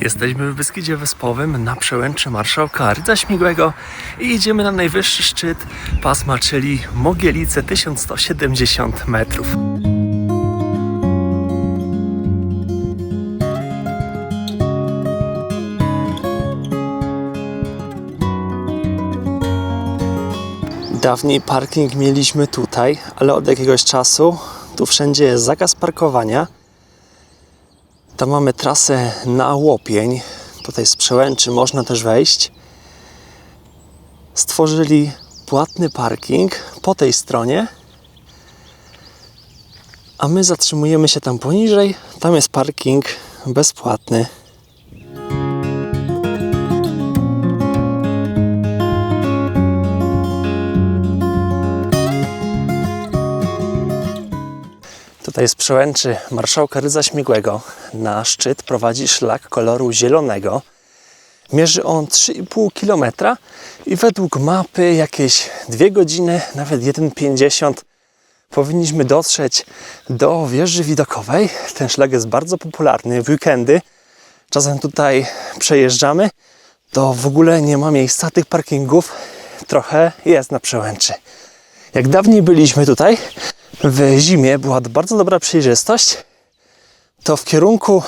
Jesteśmy w Beskidzie Wyspowym na przełęczy Marszałka Rydza Śmigłego i idziemy na najwyższy szczyt pasma, czyli Mogielice 1170 metrów. Dawniej parking mieliśmy tutaj, ale od jakiegoś czasu tu wszędzie jest zakaz parkowania. Tam mamy trasę na Łopień. Tutaj z przełęczy można też wejść. Stworzyli płatny parking po tej stronie. A my zatrzymujemy się tam poniżej. Tam jest parking bezpłatny. Tutaj z przełęczy Marszałka Rydza Śmigłego na szczyt prowadzi szlak koloru zielonego. Mierzy on 3,5 km i według mapy jakieś 2 godziny, nawet 1,50 powinniśmy dotrzeć do wieży widokowej. Ten szlak jest bardzo popularny w weekendy. Czasem tutaj przejeżdżamy, to w ogóle nie ma miejsca. Tych parkingów trochę jest na przełęczy. Jak dawniej byliśmy tutaj, w zimie była bardzo dobra przejrzystość, to w kierunku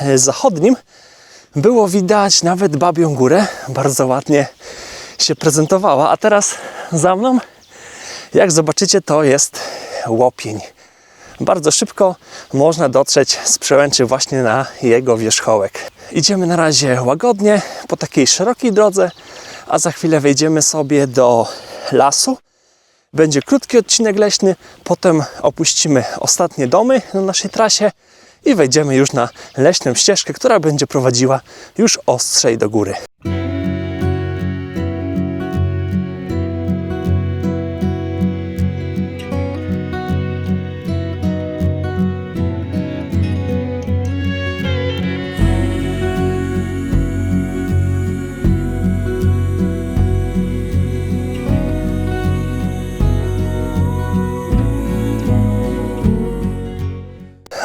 e, zachodnim było widać nawet Babią Górę. Bardzo ładnie się prezentowała, a teraz za mną, jak zobaczycie, to jest łopień. Bardzo szybko można dotrzeć z przełęczy właśnie na jego wierzchołek. Idziemy na razie łagodnie po takiej szerokiej drodze, a za chwilę wejdziemy sobie do lasu. Będzie krótki odcinek leśny, potem opuścimy ostatnie domy na naszej trasie i wejdziemy już na leśną ścieżkę, która będzie prowadziła już ostrzej do góry.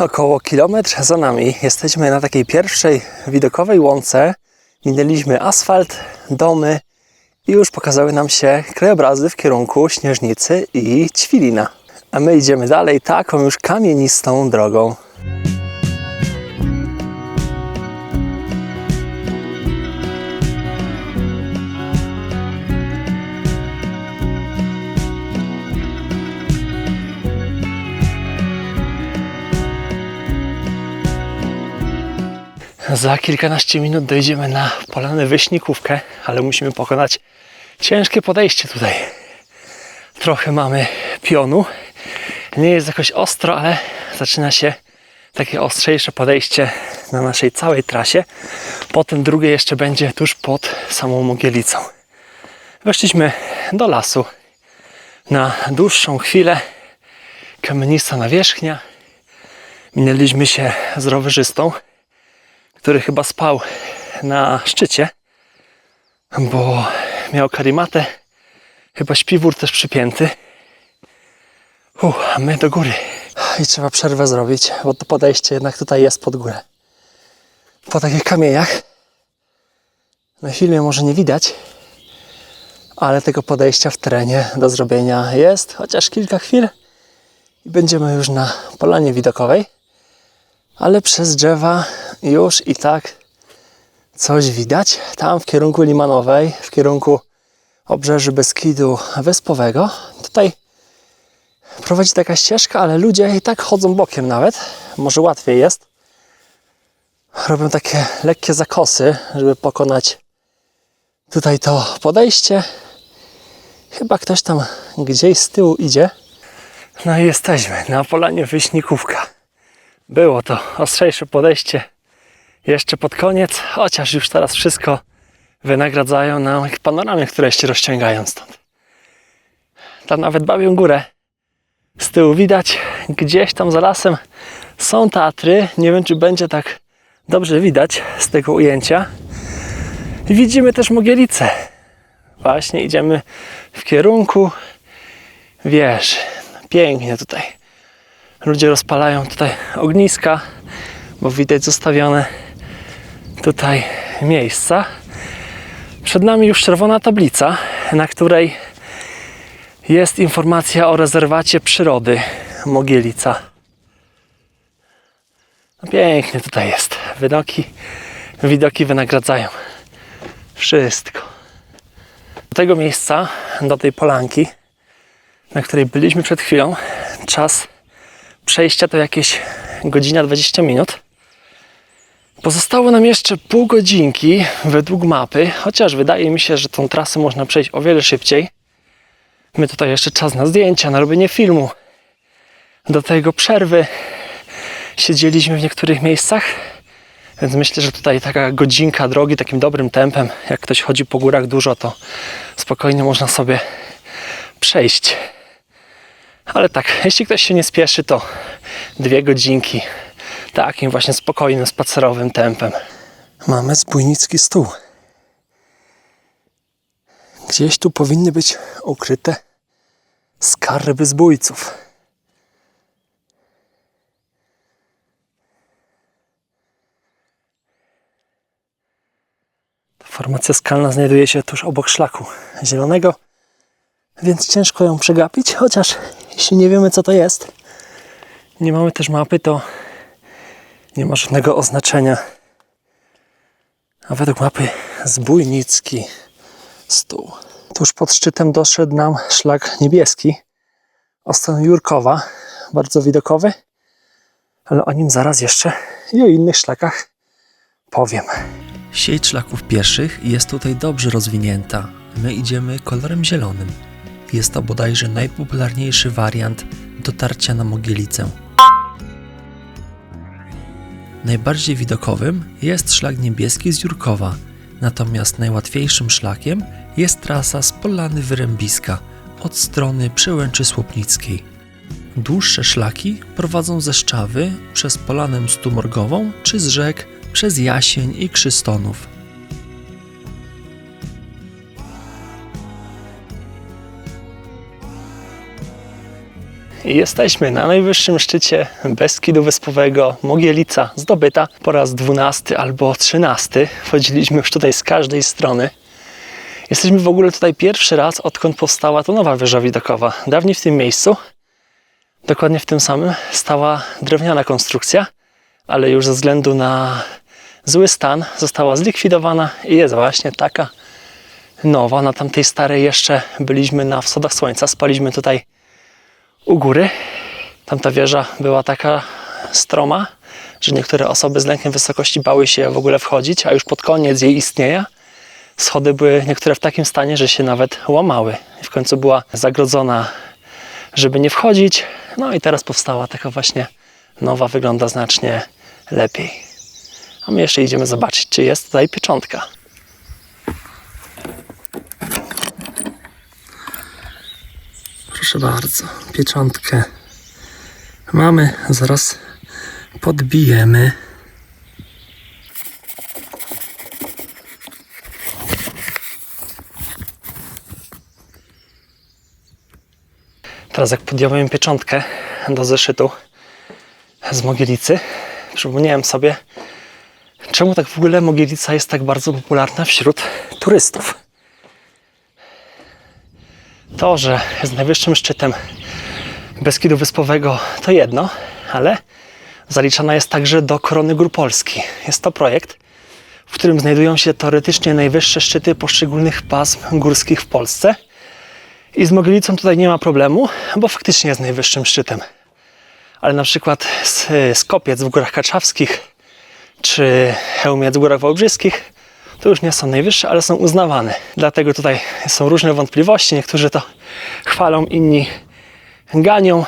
Około kilometr za nami jesteśmy na takiej pierwszej widokowej łące. Minęliśmy asfalt, domy i już pokazały nam się krajobrazy w kierunku Śnieżnicy i Ćwilina. A my idziemy dalej taką już kamienistą drogą. Za kilkanaście minut dojdziemy na polanę Wyśnikówkę, ale musimy pokonać ciężkie podejście tutaj. Trochę mamy pionu. Nie jest jakoś ostro, ale zaczyna się takie ostrzejsze podejście na naszej całej trasie. Potem drugie jeszcze będzie tuż pod samą Mogielicą. Weszliśmy do lasu na dłuższą chwilę. Kamienista nawierzchnia. Minęliśmy się z rowerzystą który chyba spał na szczycie, bo miał karimatę, chyba śpiwór też przypięty. Uff, a my do góry. I trzeba przerwę zrobić, bo to podejście jednak tutaj jest pod górę. Po takich kamieniach na filmie może nie widać, ale tego podejścia w terenie do zrobienia jest, chociaż kilka chwil i będziemy już na polanie widokowej ale przez drzewa już i tak coś widać. Tam w kierunku Limanowej, w kierunku obrzeży Beskidu Wyspowego. Tutaj prowadzi taka ścieżka, ale ludzie i tak chodzą bokiem nawet. Może łatwiej jest. Robią takie lekkie zakosy, żeby pokonać tutaj to podejście. Chyba ktoś tam gdzieś z tyłu idzie. No i jesteśmy na polanie Wyśnikówka. Było to ostrzejsze podejście jeszcze pod koniec, chociaż już teraz wszystko wynagradzają nam panoramy, które się rozciągają stąd. Tam nawet Babią Górę z tyłu widać, gdzieś tam za lasem są Tatry. Nie wiem, czy będzie tak dobrze widać z tego ujęcia. Widzimy też Mogielicę. Właśnie idziemy w kierunku wieży. Pięknie tutaj ludzie rozpalają tutaj ogniska, bo widać zostawione tutaj miejsca. Przed nami już czerwona tablica, na której jest informacja o rezerwacie przyrody Mogielica. No pięknie tutaj jest. Widoki, widoki wynagradzają. Wszystko. Do tego miejsca, do tej polanki, na której byliśmy przed chwilą, czas przejścia to jakieś godzina 20 minut. Pozostało nam jeszcze pół godzinki według mapy, chociaż wydaje mi się, że tą trasę można przejść o wiele szybciej. My tutaj jeszcze czas na zdjęcia, na robienie filmu. Do tego przerwy siedzieliśmy w niektórych miejscach, więc myślę, że tutaj taka godzinka drogi takim dobrym tempem, jak ktoś chodzi po górach dużo, to spokojnie można sobie przejść. Ale tak, jeśli ktoś się nie spieszy, to dwie godzinki takim właśnie spokojnym, spacerowym tempem. Mamy zbójnicki stół. Gdzieś tu powinny być ukryte skarby zbójców. Formacja skalna znajduje się tuż obok szlaku zielonego, więc ciężko ją przegapić, chociaż jeśli nie wiemy co to jest, nie mamy też mapy, to nie ma żadnego oznaczenia. A według mapy zbójnicki stół. Tuż pod szczytem doszedł nam szlak niebieski o stronę Jurkowa, bardzo widokowy, ale o nim zaraz jeszcze i o innych szlakach powiem. Sieć szlaków pieszych jest tutaj dobrze rozwinięta. My idziemy kolorem zielonym. Jest to bodajże najpopularniejszy wariant dotarcia na Mogielicę. Najbardziej widokowym jest szlak niebieski z Jurkowa, natomiast najłatwiejszym szlakiem jest trasa z Polany Wyrębiska od strony Przełęczy Słupnickiej. Dłuższe szlaki prowadzą ze Szczawy przez Polanę Stumorgową czy z rzek przez Jasień i Krzystonów. Jesteśmy na najwyższym szczycie Beskidu Wyspowego Mogielica, zdobyta po raz 12 albo 13. Wchodziliśmy już tutaj z każdej strony. Jesteśmy w ogóle tutaj pierwszy raz, odkąd powstała to nowa wieża widokowa. Dawniej w tym miejscu, dokładnie w tym samym, stała drewniana konstrukcja, ale już ze względu na zły stan została zlikwidowana i jest właśnie taka nowa. Na tamtej starej jeszcze byliśmy na wschodach słońca, spaliśmy tutaj u góry. Tamta wieża była taka stroma, że niektóre osoby z lękiem wysokości bały się w ogóle wchodzić, a już pod koniec jej istnienia schody były niektóre w takim stanie, że się nawet łamały. W końcu była zagrodzona, żeby nie wchodzić. No i teraz powstała taka właśnie nowa, wygląda znacznie lepiej. A my jeszcze idziemy zobaczyć, czy jest tutaj pieczątka. Proszę bardzo, pieczątkę mamy, zaraz podbijemy. Teraz jak podjąłem pieczątkę do zeszytu z Mogielicy, przypomniałem sobie, czemu tak w ogóle Mogielica jest tak bardzo popularna wśród turystów. To, że jest najwyższym szczytem Beskidu Wyspowego to jedno, ale zaliczana jest także do Korony Gór Polski. Jest to projekt, w którym znajdują się teoretycznie najwyższe szczyty poszczególnych pasm górskich w Polsce. I z Mogielicą tutaj nie ma problemu, bo faktycznie jest najwyższym szczytem. Ale na przykład Skopiec w Górach Kaczawskich czy Chełmiec w Górach Wałbrzyskich to już nie są najwyższe, ale są uznawane. Dlatego tutaj są różne wątpliwości. Niektórzy to chwalą, inni ganią,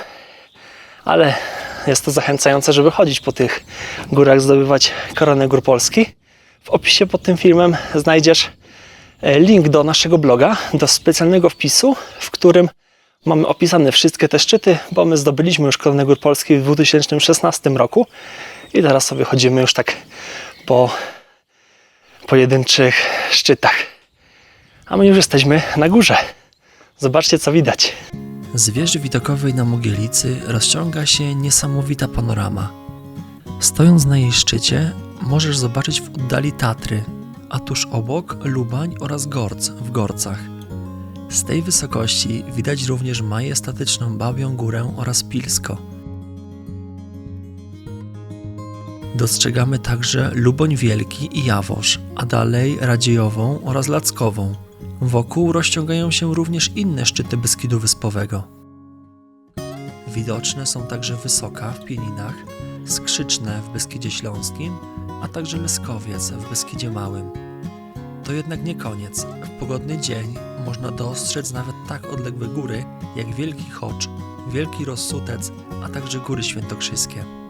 ale jest to zachęcające, żeby chodzić po tych górach, zdobywać koronę gór Polski. W opisie pod tym filmem znajdziesz e, link do naszego bloga, do specjalnego wpisu, w którym mamy opisane wszystkie te szczyty, bo my zdobyliśmy już koronę gór Polski w 2016 roku i teraz sobie chodzimy już tak po pojedynczych szczytach. A my już jesteśmy na górze. Zobaczcie, co widać. Z wieży widokowej na Mogielicy rozciąga się niesamowita panorama. Stojąc na jej szczycie, możesz zobaczyć w oddali Tatry, a tuż obok Lubań oraz Gorc w Gorcach. Z tej wysokości widać również majestatyczną Babią Górę oraz Pilsko. Dostrzegamy także Luboń Wielki i Jaworzz, a dalej Radziejową oraz Lackową. Wokół rozciągają się również inne szczyty Beskidu Wyspowego. Widoczne są także Wysoka w Pieninach, Skrzyczne w Beskidzie Śląskim, a także Leskowiec w Beskidzie Małym. To jednak nie koniec. W pogodny dzień można dostrzec nawet tak odległe góry jak Wielki Chocz, Wielki Rossutec, a także Góry Świętokrzyskie.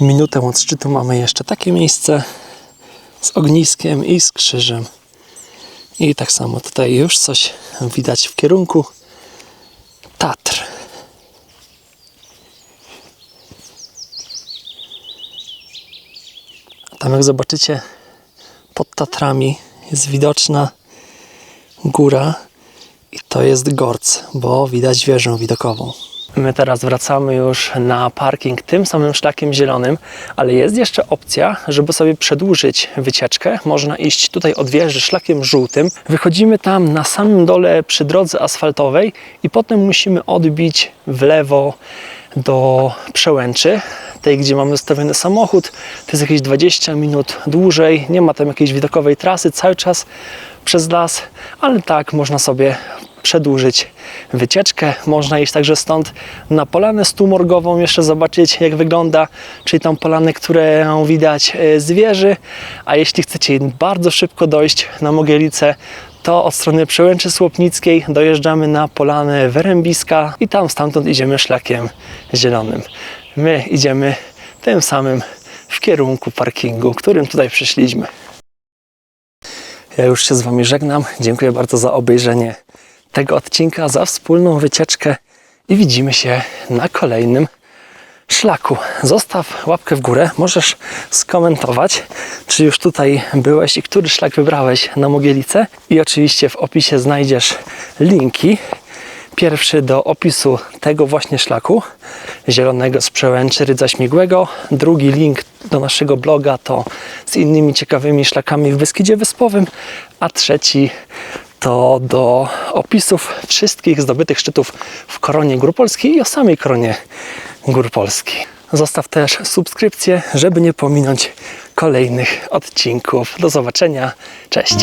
Minutę od szczytu mamy jeszcze takie miejsce z ogniskiem i z krzyżem. I tak samo tutaj już coś widać w kierunku Tatr. Tam jak zobaczycie pod Tatrami jest widoczna góra i to jest Gorc, bo widać wieżę widokową. My teraz wracamy już na parking tym samym szlakiem zielonym, ale jest jeszcze opcja, żeby sobie przedłużyć wycieczkę. Można iść tutaj od wieży szlakiem żółtym. Wychodzimy tam na samym dole przy drodze asfaltowej i potem musimy odbić w lewo do przełęczy, tej gdzie mamy zostawiony samochód. To jest jakieś 20 minut dłużej, nie ma tam jakiejś widokowej trasy, cały czas przez las, ale tak można sobie przedłużyć wycieczkę. Można iść także stąd na polanę stumorgową, jeszcze zobaczyć jak wygląda, czyli tą polanę, którą widać e, z wieży. A jeśli chcecie bardzo szybko dojść na Mogielicę, to od strony Przełęczy Słopnickiej dojeżdżamy na polanę Werębiska i tam stamtąd idziemy szlakiem zielonym. My idziemy tym samym w kierunku parkingu, którym tutaj przyszliśmy. Ja już się z Wami żegnam. Dziękuję bardzo za obejrzenie tego odcinka, za wspólną wycieczkę i widzimy się na kolejnym szlaku. Zostaw łapkę w górę, możesz skomentować, czy już tutaj byłeś i który szlak wybrałeś na Mogielicę. I oczywiście w opisie znajdziesz linki. Pierwszy do opisu tego właśnie szlaku, zielonego z przełęczy Rydza Śmigłego. Drugi link do naszego bloga to z innymi ciekawymi szlakami w Beskidzie Wyspowym. A trzeci to do opisów wszystkich zdobytych szczytów w koronie Gór Polskiej i o samej koronie Gór Polskiej. Zostaw też subskrypcję, żeby nie pominąć kolejnych odcinków. Do zobaczenia. Cześć.